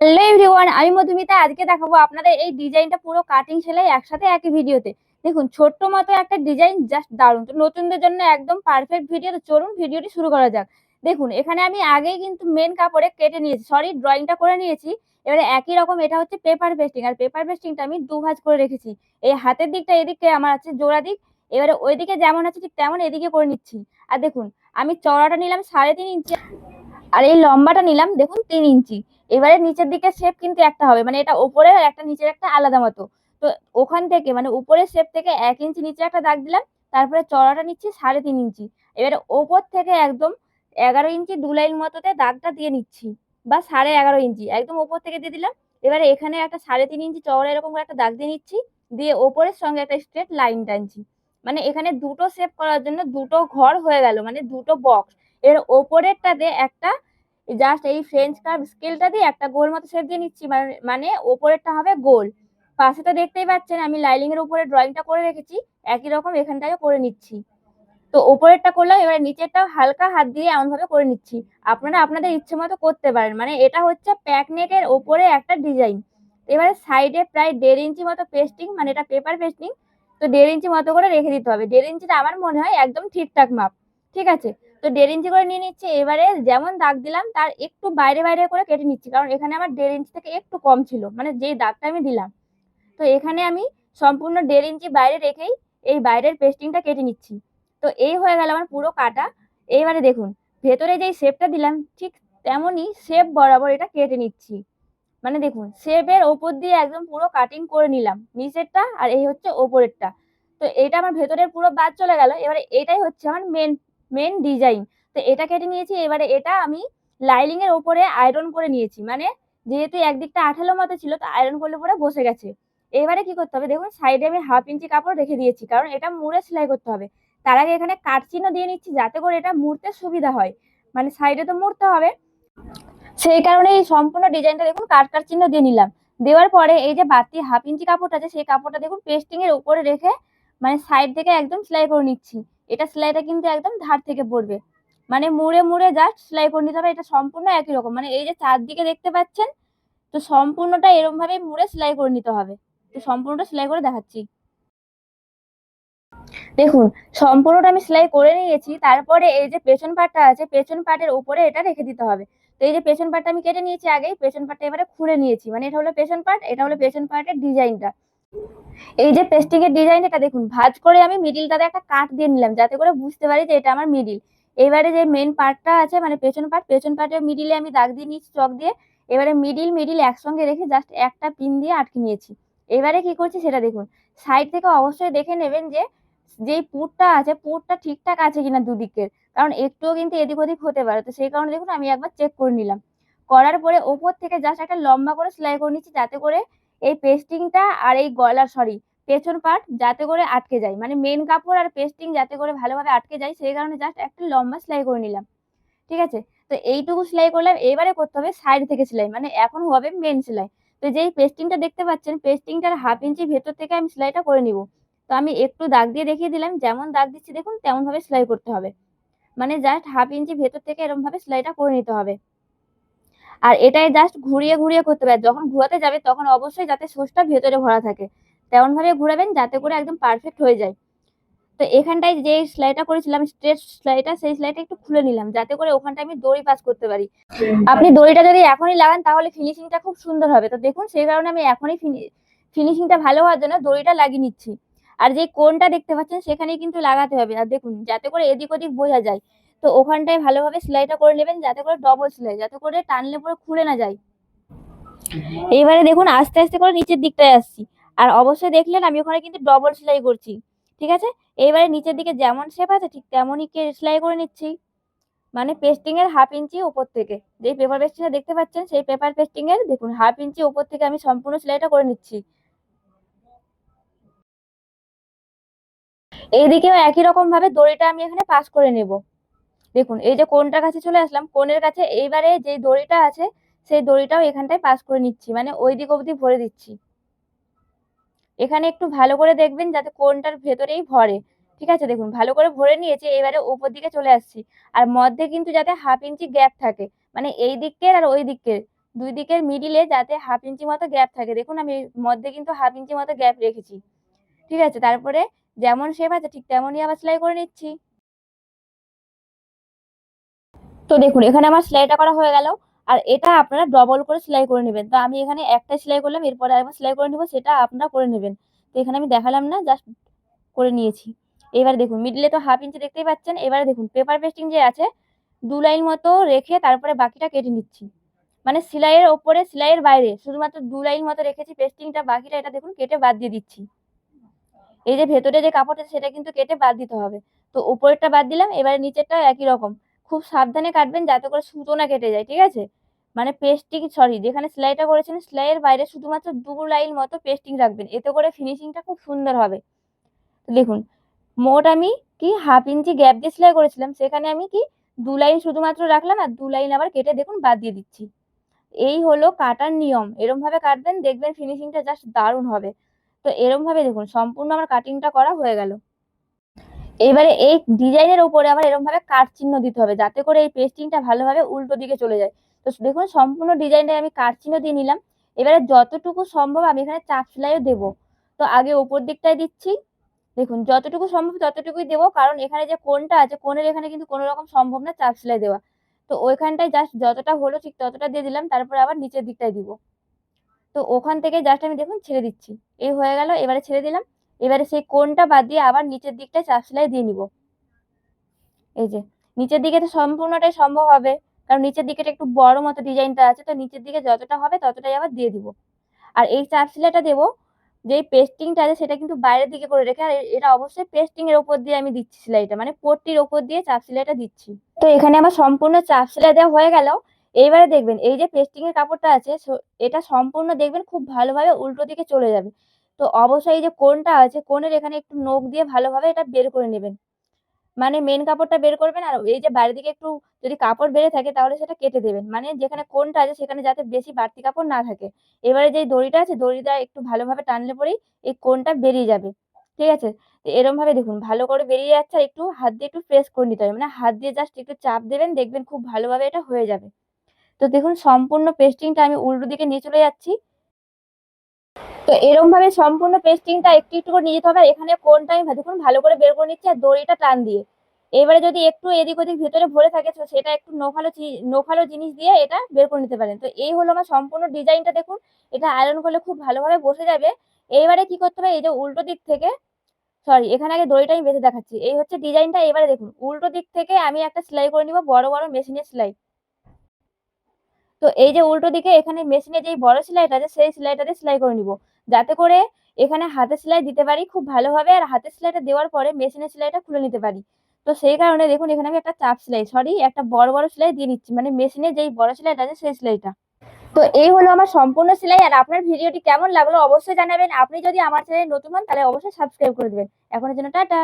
Hello everyone আমি মধুমিতা। আজকে দেখাবো আপনাদের এই ডিজাইনটা পুরো কাটিং সেলাই একসাথে একই ভিডিওতে। দেখুন, ছোট্ট মতো একটা ডিজাইন জাস্ট দারুণ। তো নতুনদের জন্য একদম পারফেক্ট ভিডিও তো চলুন ভিডিওটি শুরু করা যাক। দেখুন, এখানে আমি আগেই কিন্তু মেন কাপড়ে কেটে নিয়েছি। সরি ড্রয়িংটা করে নিয়েছি। এবারে একই রকম, এটা হচ্ছে পেপার পেস্টিং আর পেপার পেস্টিংটা আমি দু ভাঁজ করে রেখেছি। এই হাতের দিকটা এদিকে আমার আছে, জোড়া দিক। এবারে ওইদিকে যেমন আছে, ঠিক তেমন এদিকে করে নিচ্ছি। আর দেখুন, আমি চড়াটা নিলাম সাড়ে তিন ইঞ্চি। আর এই লম্বাটা নিলাম, দেখুন, তিন ইঞ্চি। এবারে নিচের দিকে শেপ কিন্তু একটা হবে মানে এটা উপরের আর একটা নিচের একটা আলাদা মতো। তো ওখান থেকে মানে উপরের শেপ থেকে এক ইঞ্চি নিচে একটা দাগ দিলাম, তারপরে চড়াটা নিচ্ছি সাড়ে তিন ইঞ্চি। এবারে ওপর থেকে একদম এগারো ইঞ্চি দু লাইন মতোতে দাগটা দিয়ে নিচ্ছি, বা সাড়ে এগারো ইঞ্চি, একদম ওপর থেকে দিয়ে দিলাম। এবারে এখানে একটা সাড়ে তিন ইঞ্চি চওড়া এরকম করে একটা দাগ দিয়ে নিচ্ছি, দিয়ে ওপরের সঙ্গে একটা স্ট্রেট লাইন টানছি। মানে এখানে দুটো শেপ করার জন্য দুটো ঘর হয়ে গেল মানে দুটো বক্স এর ওপরেরটাতে একটা জাস্ট এই ফ্রেঞ্চ কার্ভ স্কেলটা দিয়ে একটা গোল মতো শেপ দিয়ে নিচ্ছি। মানে মানে ওপরেরটা হবে গোল। পাশে তো দেখতেই পাচ্ছেন আমি লাইনিং এর উপরে ড্রয়িংটা করে রেখেছি। একই রকম এখানটাকে করে নিচ্ছি। তো ওপরেরটা করলাম, এবারে নিচেরটা হালকা হাত দিয়ে এমন ভাবে করে নিচ্ছি। আপনারা আপনাদের ইচ্ছে মতো করতে পারেন। মানে এটা হচ্ছে প্যাক নেকের ওপরে একটা ডিজাইন এবারে সাইডে প্রায় দেড় ইঞ্চি মতো পেস্টিং মানে এটা পেপার পেস্টিং তো দেড় ইঞ্চি মতো করে রেখে দিতে হবে। দেড় ইঞ্চিটা আমার মনে হয় একদম ঠিকঠাক মাপ। ঠিক আছে? তো দেড় ইঞ্চি করে নিয়ে নিচ্ছি। এবারে যেমন দাগ দিলাম, তার একটু বাইরে বাইরে করে কেটে নিচ্ছি। কারণ এখানে আমার দেড় ইঞ্চি থেকে একটু কম ছিল মানে যেই দাগটা আমি দিলাম। তো এখানে আমি সম্পূর্ণ দেড় ইঞ্চি বাইরে রেখেই এই বাইরের পেস্টিংটা কেটে নিচ্ছি। তো এই হয়ে গেল আমার পুরো কাটা। এইবারে দেখুন, ভেতরে যেই শেপটা দিলাম, ঠিক তেমনই শেপ বরাবর এটা কেটে নিচ্ছি। মানে দেখুন শেপের ওপর দিয়ে একদম পুরো কাটিং করে নিলাম, নিচেরটা আর এই হচ্ছে ওপরেরটা। তো এটা আমার ভেতরের পুরো বাদ চলে গেল। এবারে এটাই হচ্ছে আমার মেন মেন ডিজাইন তো এটা কেটে নিয়েছি, এবারে এটা আমি লাইলিং এর ওপরে আয়রন করে নিয়েছি। মানে যেহেতু একদিকটা আঠালো মতো ছিল, তো আয়রন করলে পরে বসে গেছে। এবারে কি করতে হবে? দেখুন সাইডে আমি হাফ ইঞ্চি কাপড় রেখে দিয়েছি, কারণ এটা মুড়ে সেলাই করতে হবে। তার আগে এখানে কাট চিহ্ন দিয়ে নিচ্ছি, যাতে করে এটা মুড়তে সুবিধা হয়। মানে সাইডে তো মুড়তে হবে। সেই কারণে এই সম্পূর্ণ ডিজাইনটা দেখুন কাট কাট চিহ্ন দিয়ে নিলাম। দেওয়ার পরে এই যে বাড়তি হাফ ইঞ্চি কাপড়টা আছে, সেই কাপড়টা দেখুন পেস্টিং এর উপরে রেখে মানে সাইড থেকে একদম সেলাই করে নিচ্ছি। এটা সেলাইটা কিন্তু একদম ধার থেকে পড়বে। মানে মুড়ে মুড়ে জাস্ট সেলাই করে নিতে হবে, এটা সম্পূর্ণ একই রকম। মানে এই যে চারদিকে দেখতে পাচ্ছেন, তো সম্পূর্ণটা এরকম ভাবে মুড়ে সেলাই করে নিতে হবে। তো সম্পূর্ণটা সেলাই করে দেখাচ্ছি। দেখুন, সম্পূর্ণটা আমি সেলাই করে নিয়েছি, তারপরে এই যে পেছন পাটটা আছে, পেছন পাটের উপরে এটা রেখে দিতে হবে। তো এই যে পেছন পাটটা আমি কেটে নিয়েছি আগেই, পেছন পাটটা এবারে খুলে নিয়েছি। মানে এটা হলো পেছন পাট, এটা হলো পেছন পাটের ডিজাইনটা। এই যে পেস্টিং এর ডিজাইন এটা দেখুন, ভাঁজ করে আমি মিডিলটাতে একটা কাট দিয়ে নিলাম, যাতে করে বুঝতে পারি যে এটা আমার মিডিল এবারে যে মেন পার্টটা আছে মানে পেছন পার্ট পেছন পার্টের মিডিলে আমি দাগ দিয়ে নিয়েছি, চক দিয়ে। এবারে মিডিল মিডিল একসঙ্গে রেখে জাস্ট একটা পিন দিয়ে আটকে নিয়েছি। এবারে কি করছি সেটা দেখুন সাইড থেকে অবশ্যই দেখে নেবেন যে যেই পুরটা আছে, পুরটা ঠিকঠাক আছে কিনা দুদিকের, কারণ একটুও কিন্তু এদিক ওদিক হতে পারে। তো সেই কারণে দেখুন, আমি একবার চেক করে নিলাম। করার পরে ওপর থেকে জাস্ট একটা লম্বা করে সেলাই করে নিচ্ছি, যাতে করে এই পেস্টিংটা আর এই গলার সরি পেছন পার্ট যাতে করে আটকে যায়। মানে মেন কাপড় আর পেস্টিং যাতে করে ভালোভাবে আটকে যায়, সেই কারণে জাস্ট একটা লম্বা সেলাই করে নিলাম। ঠিক আছে? তো এইটুকু সেলাই করলাম। এবারে করতে হবে সাইড থেকে সেলাই মানে এখন হবে মেন সেলাই। তো যেই পেস্টিংটা দেখতে পাচ্ছেন পেস্টিংটার হাফ ইঞ্চি ভেতর থেকে আমি সেলাইটা করে নিব। তো আমি একটু দাগ দিয়ে দেখিয়ে দিলাম, যেমন দাগ দিচ্ছি, দেখুন, তেমনভাবে সেলাই করতে হবে। মানে জাস্ট হাফ ইঞ্চি ভেতর থেকে এরকম ভাবে সেলাইটা করে নিতে হবে। আর এটাই জাস্ট ঘুরিয়ে ঘুরিয়ে করতে হবে যখন ঘোরাতে যাবে, তখন অবশ্যই যাতে সোসটা ভেতরে ভরা থাকে। তেমন ভাবে ঘুরাবেন যাতে করে একদম পারফেক্ট হয়ে যায়। তো এখানটায় যে সেলাইটা করেছিলাম স্ট্রেট সেলাইটা সেই সেলাইটা একটু খুলে নিলাম। যাতে করে ওখানটা আমি দড়ি পাস করতে পারি। আপনি দড়িটা যদি এখনই লাগান, তাহলে ফিনিশিংটা খুব সুন্দর হবে। তো দেখুন, সেই কারণে আমি এখনই ফিনিশিংটা ভালো হওয়ার জন্য দড়িটা লাগিয়ে নিচ্ছি। আর যে কোনটা দেখতে পাচ্ছেন, সেখানেই কিন্তু লাগাতে হবে। আর দেখুন, যাতে করে এদিক ওদিক বোঝা যায়। তো ওখানটায় ভালোভাবে সেলাইটা করে নেবেন, যাতে করে ডবল সেলাই, যাতে করে টানলে পরে খুলে না যায়। এইবারে দেখুন, আস্তে আস্তে করে নিচের দিকটায় আসছি। আর অবশ্যই দেখলেন, আমি ওখানে কিন্তু ডবল সেলাই করছি। ঠিক আছে? এইবারে নিচের দিকে যেমন শেপ আছে, ঠিক তেমনই কে সেলাই করে নিচ্ছি। মানে পেস্টিং এর হাফ ইঞ্চি উপর থেকে। যে পেপার পেস্টিংটা দেখতে পাচ্ছেন, সেই পেপার পেস্টিং এর, দেখুন হাফ ইঞ্চি উপর থেকে আমি সম্পূর্ণ সেলাইটা করে নিচ্ছি। এইদিকেও একই রকম ভাবে দড়িটা আমি এখানে পাস করে নেব। দেখুন, এই যে কোনটার কাছে চলে আসলাম কোনের কাছে এইবারে যে দড়িটা আছে, সেই দড়িটাও এখানটায় পাস করে নিচ্ছি মানে ওই দিক অবধি ভরে দিচ্ছি। এখানে একটু ভালো করে দেখবেন যাতে কোনটার ভেতরেই ভরে। ঠিক আছে, দেখুন, ভালো করে ভরে নিয়েছি এবারে উপর দিকে চলে আসছি। আর মধ্যে কিন্তু যাতে হাফ ইঞ্চি গ্যাপ থাকে মানে এই দিকের আর ওই দিকের, দুই দিকের মিডিলে যাতে হাফ ইঞ্চি মতো গ্যাপ থাকে। দেখুন, আমি মধ্যে কিন্তু হাফ ইঞ্চি মতো গ্যাপ রেখেছি। ঠিক আছে, তারপরে যেমন শেপ আছে, ঠিক তেমনই আবার সেলাই করে নিচ্ছি। তো দেখুন, এখানে আমার সেলাইটা করা হয়ে গেল। আর এটা আপনারা ডবল করে সেলাই করে নেবেন। তো আমি এখানে একটা সেলাই করলাম, এরপরে আরেকবার সেলাই করে নিব, সেটা আপনারা করে নেবেন। তো এখানে আমি দেখালাম না জাস্ট করে নিয়েছি। এবার দেখুন মিডলে তো হাফ ইঞ্চি দেখতেই পাচ্ছেন। এবারে দেখুন পেপার পেস্টিং যে আছে, দু লাইন মতো রেখে তারপরে বাকিটা কেটে নিচ্ছি। মানে সেলাইয়ের ওপরে, সেলাইয়ের বাইরে, শুধুমাত্র দু লাইন মতো রেখেছি পেস্টিংটা বাকিটা এটা দেখুন কেটে বাদ দিয়ে দিচ্ছি। এই যে ভেতরে যে কাপড়টা সেটা কিন্তু কেটে বাদ দিতে হবে। তো উপরেরটা বাদ দিলাম, এবারে নিচেরটা একই রকম। খুব সাবধানে কাটবেন যাতে করে সুতো না কেটে যায়, ঠিক আছে? মানে পেস্টিং সরি যেখানে সেলাইটা করেছেন, সেলাইয়ের বাইরে শুধুমাত্র দু লাইন মতো পেস্টিং রাখবেন। এতে করে ফিনিশিংটা খুব সুন্দর হবে। দেখুন, মোট আমি কি হাফ ইঞ্চি গ্যাপ দিয়ে সেলাই করেছিলাম, সেখানে আমি কি দু লাইন শুধুমাত্র রাখলাম আর দু লাইন আবার কেটে দেখুন বাদ দিয়ে দিচ্ছি। এই হলো কাটার নিয়ম। এরম ভাবে কাটবেন, দেখবেন ফিনিশিংটা জাস্ট দারুণ হবে। তো এরম ভাবে দেখুন, সম্পূর্ণ আমার কাটিংটা করা হয়ে গেল। এবারে এই ডিজাইনের উপরে আবার এরম ভাবে কাট চিহ্ন দিতে হবে, যাতে করে এই পেস্টিংটা ভালোভাবে উল্টো দিকে চলে যায়। তো দেখুন, সম্পূর্ণ ডিজাইনটা আমি কাট চিহ্ন দিয়ে নিলাম। এবারে যতটুকু সম্ভব আমি এখানে চাপ সেলাইও দেবো। তো আগে উপর দিকটাই দিচ্ছি। দেখুন, যতটুকু সম্ভব ততটুকুই দেবো, কারণ এখানে যে কোনটা আছে কোনের এখানে কিন্তু কোনো রকম সম্ভব না চাপ সেলাই দেওয়া। তো ওইখানটায় জাস্ট যতটা হলো ঠিক ততটা দিয়ে দিলাম, তারপরে আবার নিচের দিকটায় দিব। তো ওখান থেকে জাস্ট আমি দেখুন ছেড়ে দিচ্ছি। এই হয়ে গেল, এবারে ছেড়ে দিলাম। এবারে সেই কোনটা বাদ দিয়ে আবার নিচের দিকটায় চাপ সেলাই দিয়ে নিব। এই যে, নিচের দিকে তো সম্পূর্ণটাই সম্ভব হবে, কারণ নিচের দিকেটা একটু বড় মতো ডিজাইনটা আছে, তো নিচের দিকে যতটা হবে ততটাই আবার দিয়ে দিব। আর এই চাপ সেলাইটা দেবো, যেই পেস্টিংটা আছে সেটা কিন্তু বাইরের দিকে করে রেখে, আর এটা অবশ্যই পেস্টিং এর উপর দিয়ে আমি দিচ্ছি সেলাইটা মানে পট্টির উপর দিয়ে চাপ সেলাইটা দিচ্ছি। তো এখানে আমার সম্পূর্ণ চাপ সেলাই দেওয়া হয়ে গেল। এইবারে দেখবেন, এই যে পেস্টিং এর কাপড়টা আছে এটা সম্পূর্ণ দেখবেন খুব ভালোভাবে উল্টো দিকে চলে যাবে। তো অবশ্যই যে কোনটা আছে কোণের এখানে একটু নখ দিয়ে ভালোভাবে এটা বের করে নেবেন। মানে মেন কাপড়টা বের করবেন আর এই যে বাইরের দিকে একটু যদি কাপড় বেড়ে থাকে তাহলে সেটা কেটে দেবেন। মানে যেখানে কোনটা আছে সেখানে যাতে বেশি বাড়তি কাপড় না থাকে। এবারে যে দড়িটা আছে, দড়িটা একটু ভালোভাবে টানলে পরেই এই কোনটা বেরিয়ে যাবে। ঠিক আছে? তো এরম ভাবে দেখুন, ভালো করে বেরিয়ে যাচ্ছে একটু হাত দিয়ে একটু প্রেস করে নিতে হবে। মানে হাত দিয়ে জাস্ট একটু চাপ দেবেন, দেখবেন খুব ভালোভাবে এটা হয়ে যাবে। তো দেখুন, সম্পূর্ণ পেস্টিংটা আমি উল্টো দিকে নিয়ে চলে যাচ্ছি। তো এরম ভাবে সম্পূর্ণ পেস্টিংটা একটু একটু করে নিয়ে যেতে হবে, আর এখানে কোনটা আমি দেখুন ভালো করে বের করে নিচ্ছি, আর দড়িটা টান দিয়ে। এবারে যদি একটু এদিক ওদিক ভেতরে ভরে থাকে, তো সেটা একটু নোখালো চি- নোখালো জিনিস দিয়ে এটা বের করে নিতে পারেন। তো এই হলো আমার সম্পূর্ণ ডিজাইনটা দেখুন, এটা আয়রন করলে খুব ভালোভাবে বসে যাবে। এইবারে কি করতে হবে, এই যে উল্টো দিক থেকে সরি এখানে আগে দড়িটা আমি বেঁধে দেখাচ্ছি। এই হচ্ছে ডিজাইনটা, এবারে দেখুন, উল্টো দিক থেকে আমি একটা সেলাই করে নিব, বড় বড় মেশিনের সেলাই। তো এই যে উল্টো দিকে এখানে মেশিনে যেই বড় সেলাইটা আছে, সেই সেলাইটাতে সেলাই করে নিব। যাতে করে এখানে হাতে সেলাই দিতে পারি খুব ভালোভাবে আর হাতে সেলাইটা দেওয়ার পরে মেশিনের সেলাইটা খুলে নিতে পারি। তো সেই কারণে দেখুন এখানে আমি একটা চাপ সেলাই সরি একটা বড় বড় সেলাই দিয়ে নিচ্ছি। মানে মেশিনে যেই বড় সেলাইটা আছে, সেই সেলাইটা। তো এই হলো আমার সম্পূর্ণ সেলাই। আর আপনার ভিডিওটি কেমন লাগল অবশ্যই জানাবেন। আপনি যদি আমার চ্যানেলে নতুন হন, তাহলে অবশ্যই সাবস্ক্রাইব করে দেবেন। এখনের জন্য টাটা।